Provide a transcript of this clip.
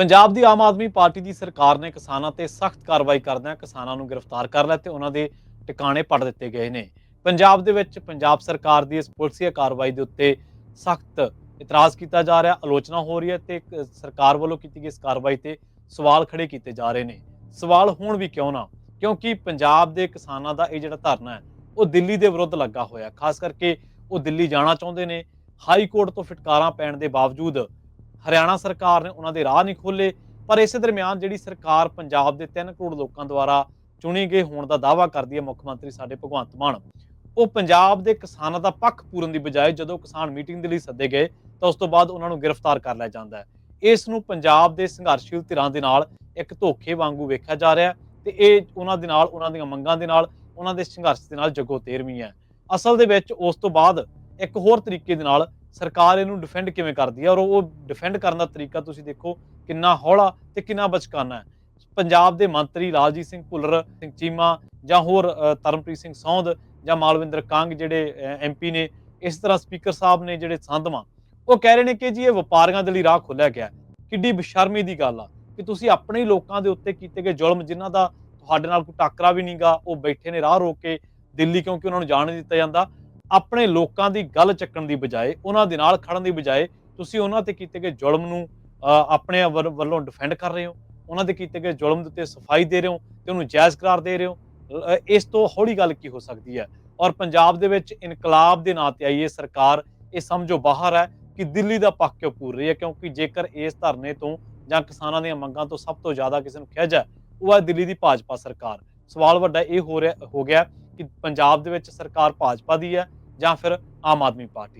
ਪੰਜਾਬ ਦੀ Aam Aadmi party ਦੀ ਸਰਕਾਰ ਨੇ ਕਿਸਾਨਾਂ ਤੇ ਸਖਤ ਕਾਰਵਾਈ ਕਰਦਿਆਂ ਕਿਸਾਨਾਂ ਨੂੰ ਗ੍ਰਿਫਤਾਰ ਕਰ ਲਿਆ ਤੇ ਉਹਨਾਂ ਦੇ ਟਿਕਾਣੇ ਪੜ ਦਿੱਤੇ ਗਏ ਨੇ। ਪੰਜਾਬ ਦੇ ਵਿੱਚ ਪੰਜਾਬ ਸਰਕਾਰ ਦੀ ਇਸ ਪੁਲਸੀਆ ਕਾਰਵਾਈ ਦੇ ਉੱਤੇ ਸਖਤ ਇਤਰਾਜ਼ ਕੀਤਾ ਜਾ ਰਿਹਾ, ਆਲੋਚਨਾ ਹੋ ਰਹੀ ਹੈ ਤੇ ਸਰਕਾਰ ਵੱਲੋਂ ਕੀਤੀ ਗਈ ਇਸ ਕਾਰਵਾਈ ਤੇ ਸਵਾਲ ਖੜੇ ਕੀਤੇ ਜਾ ਰਹੇ ਨੇ। ਸਵਾਲ ਹੁਣ ਵੀ ਕਿਉਂ ਨਾ? ਕਿਉਂਕਿ ਪੰਜਾਬ ਦੇ ਕਿਸਾਨਾਂ ਦਾ ਇਹ ਜਿਹੜਾ ਧਰਨਾ ਹੈ, ਉਹ ਦਿੱਲੀ ਦੇ ਵਿਰੁੱਧ ਲੱਗਾ ਹੋਇਆ ਖਾਸ ਕਰਕੇ ਉਹ ਦਿੱਲੀ ਜਾਣਾ ਚਾਹੁੰਦੇ ਨੇ, ਹਾਈ ਕੋਰਟ ਤੋਂ ਫਟਕਾਰਾਂ ਪੈਣ ਦੇ ਬਾਵਜੂਦ ਹਰਿਆਣਾ ਸਰਕਾਰ ਨੇ ਉਹਨਾਂ ਦੇ ਰਾਹ ਨਹੀਂ ਖੋਲੇ ਪਰ ਇਸੇ ਦਰਮਿਆਨ ਜਿਹੜੀ ਸਰਕਾਰ ਪੰਜਾਬ ਦੇ 3 ਕਰੋੜ ਲੋਕਾਂ ਦੁਆਰਾ ਚੁਣੇ ਗਏ ਹੋਣ ਦਾ ਦਾਅਵਾ ਕਰਦੀ ਹੈ ਮੁੱਖ ਮੰਤਰੀ ਸਾਡੇ ਭਗਵੰਤ ਮਾਨ, ਉਹ ਪੰਜਾਬ ਦੇ ਕਿਸਾਨਾਂ ਦਾ ਪੱਖ ਪੂਰਨ ਦੀ ਬਜਾਏ ਜਦੋਂ ਕਿਸਾਨ ਮੀਟਿੰਗ ਦੇ ਲਈ ਸੱਦੇ ਗਏ, ਤਾਂ ਉਸ ਤੋਂ ਬਾਅਦ ਉਹਨਾਂ ਨੂੰ ਗ੍ਰਿਫਤਾਰ ਕਰ ਲਿਆ ਜਾਂਦਾ ਹੈ। ਇਸ ਨੂੰ ਪੰਜਾਬ ਦੇ ਸੰਘਰਸ਼ੀਲ ਧਿਰਾਂ ਦੇ ਨਾਲ ਇੱਕ ਧੋਖੇ ਵਾਂਗੂ ਵੇਖਿਆ ਜਾ ਰਿਹਾ ਹੈ ਤੇ ਇਹ ਉਹਨਾਂ ਦੇ ਨਾਲ, ਉਹਨਾਂ ਦੀਆਂ ਮੰਗਾਂ ਦੇ ਨਾਲ, ਉਹਨਾਂ ਦੇ ਸੰਘਰਸ਼ ਦੇ ਨਾਲ ਜਗੋ ਤੇਰਵੀਂ ਹੈ। ਅਸਲ ਦੇ ਵਿੱਚ ਉਸ ਤੋਂ ਬਾਅਦ ਇੱਕ ਹੋਰ ਤਰੀਕੇ ਦੇ ਨਾਲ ਸਰਕਾਰ ਇਹਨੂੰ ਡਿਫੈਂਡ ਕਿਵੇਂ ਕਰਦੀ ਹੈ ਔਰ ਉਹ ਡਿਫੈਂਡ ਕਰਨ ਦਾ ਤਰੀਕਾ ਤੁਸੀਂ ਦੇਖੋ ਕਿੰਨਾ ਹੌਲਾ ਤੇ ਕਿੰਨਾ ਬਚਕਾਨਾ ਹੈ। ਪੰਜਾਬ ਦੇ ਮੰਤਰੀ ਲਾਲਜੀਤ ਸਿੰਘ ਭੁੱਲਰ ਸਿੰਘ ਚੀਮਾ ਜਾਂ ਹੋਰ ਅ, ਤਰਨਪ੍ਰੀਤ ਸਿੰਘ ਸੌਂਦ ਜਾਂ ਮਾਲਵਿੰਦਰ ਕੰਗ ਜਿਹੜੇ ਐਮਪੀ ਨੇ ਇਸ ਤਰ੍ਹਾਂ ਸਪੀਕਰ ਸਾਹਿਬ ਨੇ ਜਿਹੜੇ ਸੰਧਵਾਂ ਉਹ ਕਹਿ ਰਹੇ ਨੇ ਕਿ ਜੀ ਇਹ ਵਪਾਰੀਆਂ ਦੇ ਲਈ ਰਾਹ ਖੋਲਿਆ ਗਿਆ ਕਿੱਡੀ ਬੇਸ਼ਰਮੀ ਦੀ ਗੱਲ ਆ ਕਿ ਤੁਸੀਂ ਆਪਣੇ ਹੀ ਲੋਕਾਂ ਦੇ ਉੱਤੇ ਕੀਤੇ ਗਏ ਜ਼ੁਲਮ ਜਿਨ੍ਹਾਂ ਦਾ ਤੁਹਾਡੇ ਨਾਲ ਕੋਈ ਟਾਕਰਾ ਵੀ ਨਹੀਂਗਾ ਉਹ ਬੈਠੇ ਨੇ ਰਾਹ ਰੋਕ ਕੇ ਦਿੱਲੀ ਕਿਉਂਕਿ ਉਹਨਾਂ ਨੂੰ ਜਾਣ ਨਹੀਂ ਦਿੱਤਾ ਜਾਂਦਾ ਆਪਣੇ ਲੋਕਾਂ ਦੀ ਗੱਲ ਚੱਕਣ ਦੀ ਬਜਾਏ, ਉਹਨਾਂ ਦੇ ਨਾਲ ਖੜਨ ਦੀ ਬਜਾਏ, ਤੁਸੀਂ ਉਹਨਾਂ ਤੇ ਕੀਤੇ ਗਏ ਜ਼ੁਲਮ ਨੂੰ ਆਪਣੇ ਵੱਲ- ਵੱਲੋਂ ਡਿਫੈਂਡ ਕਰ ਰਹੇ ਹੋ। ਉਹਨਾਂ ਦੇ ਕੀਤੇ ਗਏ ਜ਼ੁਲਮ ਦੇ ਉੱਤੇ ਸਫ਼ਾਈ ਦੇ ਰਹੇ ਹੋ ਤੇ ਉਹਨੂੰ ਜਾਇਜ਼ ਕਰਾਰ ਦੇ ਰਹੇ ਹੋ। ਇਸ ਤੋਂ ਹੌਲੀ ਗੱਲ ਕੀ ਹੋ ਸਕਦੀ ਹੈ? ਔਰ ਪੰਜਾਬ ਦੇ ਵਿੱਚ ਇਨਕਲਾਬ ਦੇ ਨਾਂ ਤੇ ਆਈ ਇਹ ਸਰਕਾਰ, ਇਹ ਸਮਝੋ ਬਾਹਰ ਹੈ ਕਿ ਦਿੱਲੀ ਦਾ ਪੱਖ ਕਿਉਂ ਪੂਰ ਰਹੀ ਹੈ? ਕਿਉਂਕਿ ਜੇਕਰ ਇਸ ਧਰਨੇ ਤੋਂ ਜਾਂ ਕਿਸਾਨਾਂ ਦੀਆਂ ਮੰਗਾਂ ਤੋਂ ਸਭ ਤੋਂ ਜ਼ਿਆਦਾ ਕਿਸੇ ਨੂੰ ਖਿੱਚ ਹੈ ਉਹ ਹੈ ਦਿੱਲੀ ਦੀ ਭਾਜਪਾ ਸਰਕਾਰ। ਸਵਾਲ ਵੱਡਾ ਇਹ ਹੋ ਰਿਹਾ, ਹੋ ਗਿਆ ਕਿ ਪੰਜਾਬ ਦੇ ਵਿੱਚ ਸਰਕਾਰ ਭਾਜਪਾ ਦੀ ਹੈ ਜਾਂ ਫਿਰ ਆਮ ਆਦਮੀ ਪਾਰਟੀ